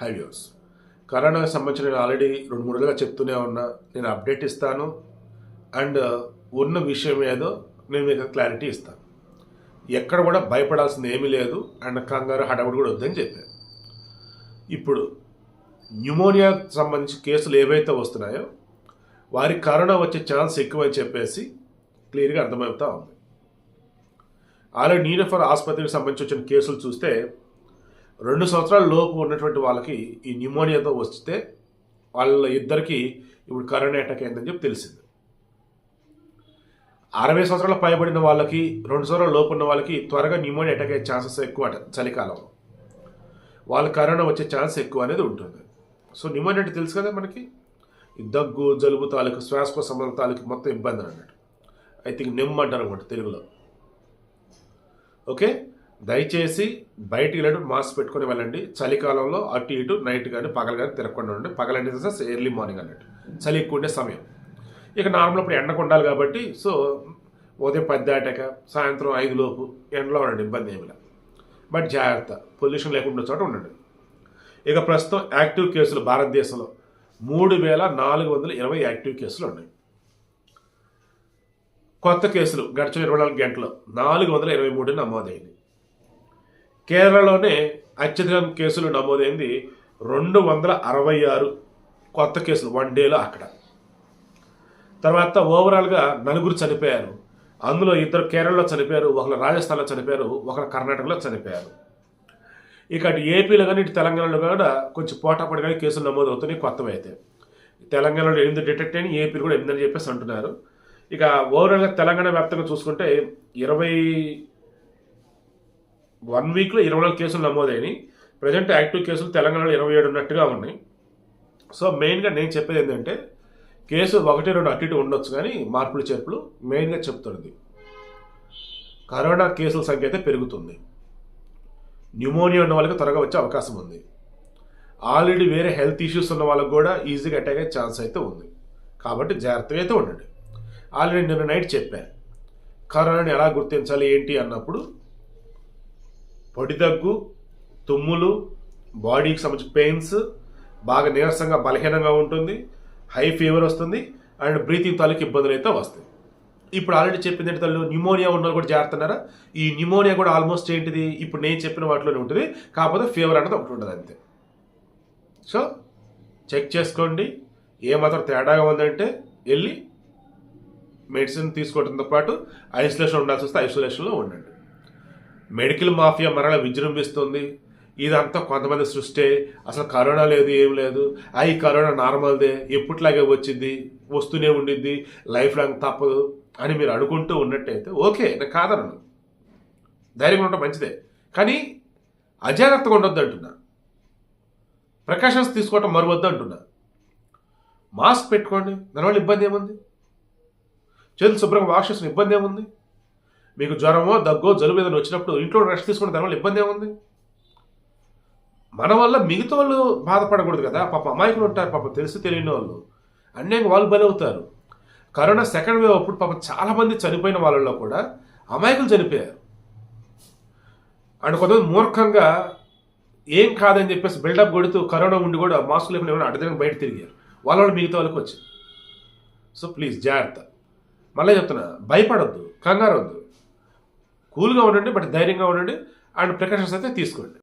High views కరోనాకి సంబంధించి నేను ఆల్రెడీ రెండు మూడు రోజులుగా చెప్తూనే ఉన్నా. నేను అప్డేట్ ఇస్తాను. అండ్ uh, ఉన్న విషయం ఏదో నేను మీకు క్లారిటీ ఇస్తాను. ఎక్కడ కూడా భయపడాల్సింది ఏమీ లేదు. అండ్ కంగారు హడావుడి కూడా వద్దని చెప్పాను ఇప్పుడు న్యూమోనియాకు సంబంధించి కేసులు ఏవైతే వస్తున్నాయో వారికి కరోనా వచ్చే ఛాన్స్ ఎక్కువ అని చెప్పేసి క్లియర్గా అర్థమవుతా ఉంది. ఆల్రెడీ నీరఫర్ ఆసుపత్రికి సంబంధించి వచ్చిన కేసులు చూస్తే రెండు సంవత్సరాల లోపు ఉన్నటువంటి వాళ్ళకి ఈ న్యూమోనియాతో వస్తే వాళ్ళ ఇద్దరికి ఇప్పుడు కరోనా అటాక్ అయిందని చెప్పి తెలిసింది. అరవై సంవత్సరాల పైబడిన వాళ్ళకి రెండు సంవత్సరాల లోపు ఉన్న వాళ్ళకి త్వరగా న్యూమోనియా అటాక్ అయ్యే ఛాన్సెస్ ఎక్కువ అట చలికాలంలో. వాళ్ళకి కరోనా వచ్చే ఛాన్స్ ఎక్కువ అనేది ఉంటుంది. సో న్యూమోనియా అంటే తెలుసు కదా మనకి? ఈ దగ్గు జలుబు తాలూకు శ్వాసకోశ సంబంధ తాలూకు మొత్తం ఇబ్బంది అన్నట్టు. ఐ థింక్ నిమ్మ అంటారు అనమాట తెలుగులో. ఓకే దయచేసి బయటికి వెళ్ళడం మాస్క్ పెట్టుకొని వెళ్ళండి. చలికాలంలో అటు ఇటు నైట్ కానీ పగలు కానీ తిరగకుండా ఉండండి. పగలంటే ఎర్లీ మార్నింగ్ అన్నట్టు. చలి ఎక్కువ ఉండే సమయం. ఇక నార్మల్ ఇప్పుడు ఎండకు ఉండాలి కాబట్టి సో ఉదయం పది దాటాక సాయంత్రం ఐదు లోపు ఎండలో ఉండండి ఇబ్బంది ఏమి లేదు. బట్ జాగ్రత్త పొల్యూషన్ లేకుండా చోట ఉండండి. ఇక ప్రస్తుతం యాక్టివ్ కేసులు భారతదేశంలో మూడు వేల నాలుగు వందల ఇరవై యాక్టివ్ కేసులు ఉన్నాయి. కొత్త కేసులు గడిచిన ఇరవై నాలుగు గంటలు నాలుగు వందల ఇరవై మూడు నమోదైంది. కేరళలోనే అత్యధిక కేసులు నమోదైంది రెండు వందల అరవై ఆరు కొత్త కేసులు వన్ డేలో అక్కడ. తర్వాత ఓవరాల్గా నలుగురు చనిపోయారు. అందులో ఇద్దరు కేరళలో చనిపోయారు ఒకరు రాజస్థాన్లో చనిపోయారు ఒకరు కర్ణాటకలో చనిపోయారు. ఇక అటు ఏపీలో కానీ ఇటు తెలంగాణలో కూడా కొంచెం పోటాపడి కానీ కేసులు నమోదు అవుతున్నాయి కొత్తవి అయితే. తెలంగాణలో ఎనిమిది డిటెక్ట్ అయిన ఏపీలు కూడా ఎనిమిది అని చెప్పేసి అంటున్నారు. ఇక ఓవరాల్గా తెలంగాణ వ్యాప్తంగా చూసుకుంటే ఇరవై వన్ వీక్లో ఇరవై నాలుగు కేసులు నమోదైనవి ప్రజెంట్ యాక్టివ్ కేసులు తెలంగాణలో ఇరవై ఏడు ఉన్నట్టుగా ఉన్నాయి. సో మెయిన్గా నేను చెప్పేది ఏంటంటే కేసు ఒకటి రెండు అటు ఇటు ఉండొచ్చు కానీ మార్పులు చేర్పులు మెయిన్గా చెప్తున్నది. కరోనా కేసుల సంఖ్య అయితే పెరుగుతుంది. న్యూమోనియా ఉన్న వాళ్ళకి త్వరగా వచ్చే అవకాశం ఉంది. ఆల్రెడీ వేరే హెల్త్ ఇష్యూస్ ఉన్న వాళ్ళకి కూడా ఈజీగా అటాక్ అయ్యే ఛాన్స్ అయితే ఉంది. కాబట్టి జాగ్రత్తగా అయితే ఉండండి. ఆల్రెడీ నిన్న నైట్ చెప్పాను కరోనాని ఎలా గుర్తించాలి ఏంటి అన్నప్పుడు పొడి దగ్గు తుమ్ములు బాడీకి సంబంధించిన పెయిన్స్ బాగా నీరసంగా బలహీనంగా ఉంటుంది హై ఫీవర్ వస్తుంది అండ్ బ్రీతింగ్ తాలూకు ఇబ్బందులు అయితే వస్తాయి. ఇప్పుడు ఆల్రెడీ చెప్పింది ఏంటి తల్లి? న్యూమోనియా ఉన్న కూడా జాగ్రత్తన్నారా? ఈ న్యూమోనియా కూడా ఆల్మోస్ట్ ఏంటిది? ఇప్పుడు నేను చెప్పిన వాటిలోనే ఉంటుంది. కాకపోతే ఫీవర్ అనేది ఒకటి ఉంటుంది అంతే. సో చెక్ చేసుకోండి. ఏమాత్రం తేడాగా ఉందంటే వెళ్ళి మెడిసిన్ తీసుకోవడంతో పాటు ఐసోలేషన్ ఉండాల్సి వస్తే ఐసోలేషన్లో ఉండండి. మెడికల్ మాఫియా మరలా విజృంభిస్తుంది. ఇదంతా కొంతమంది సృష్టి. అసలు కరోనా లేదు ఏం లేదు. ఆ ఈ కరోనా నార్మల్దే. ఎప్పట్లాగే వచ్చింది. వస్తూనే ఉండిద్ది. లైఫ్ లాంగ్ తప్పదు అని మీరు అనుకుంటూ ఉన్నట్టయితే ఓకే నాకు కాదనను. ధైర్యంగా ఉండటం మంచిదే. కానీ అజాగ్రత్తగా ఉండొద్దు అంటున్నా. ప్రికాషన్స్ తీసుకోవటం మరవద్దు అంటున్నా. మాస్క్ పెట్టుకోండి. దానివల్ల ఇబ్బంది ఏముంది? చేతులు శుభ్రంగా వాష్ చేసిన ఇబ్బంది ఏముంది? మీకు జ్వరమో దగ్గో జలుబు ఏదైనా వచ్చినప్పుడు ఇంట్లో రెస్ట్ తీసుకుని దానివల్ల ఇబ్బంది ఏముంది? మన వల్ల మిగతా వాళ్ళు బాధపడకూడదు కదా. పాప అమాయకులు ఉంటారు పాప తెలిసి తెలియని వాళ్ళు. అన్యాయంగా వాళ్ళు బలవుతారు. కరోనా సెకండ్ వేవ్ అప్పుడు పాప చాలా మంది చనిపోయిన వాళ్ళలో కూడా అమాయకులు చనిపోయారు. అండ్ కొంతమంది మూర్ఖంగా ఏం కాదని చెప్పేసి బిల్డప్ కొడుతూ కరోనా ఉండి కూడా మాస్క్ లేకుండా ఏమైనా అడ్డదిన బయట తిరిగారు. వాళ్ళ వాళ్ళు మిగతా వాళ్ళకి వచ్చింది. సో ప్లీజ్ జాగ్రత్త. మళ్ళీ చెప్తున్నా భయపడొద్దు కంగారు వద్దు కూల్గా ఉండండి బట్ ధైర్యంగా ఉండండి. అండ్ ప్రికాషన్స్ అయితే తీసుకోండి.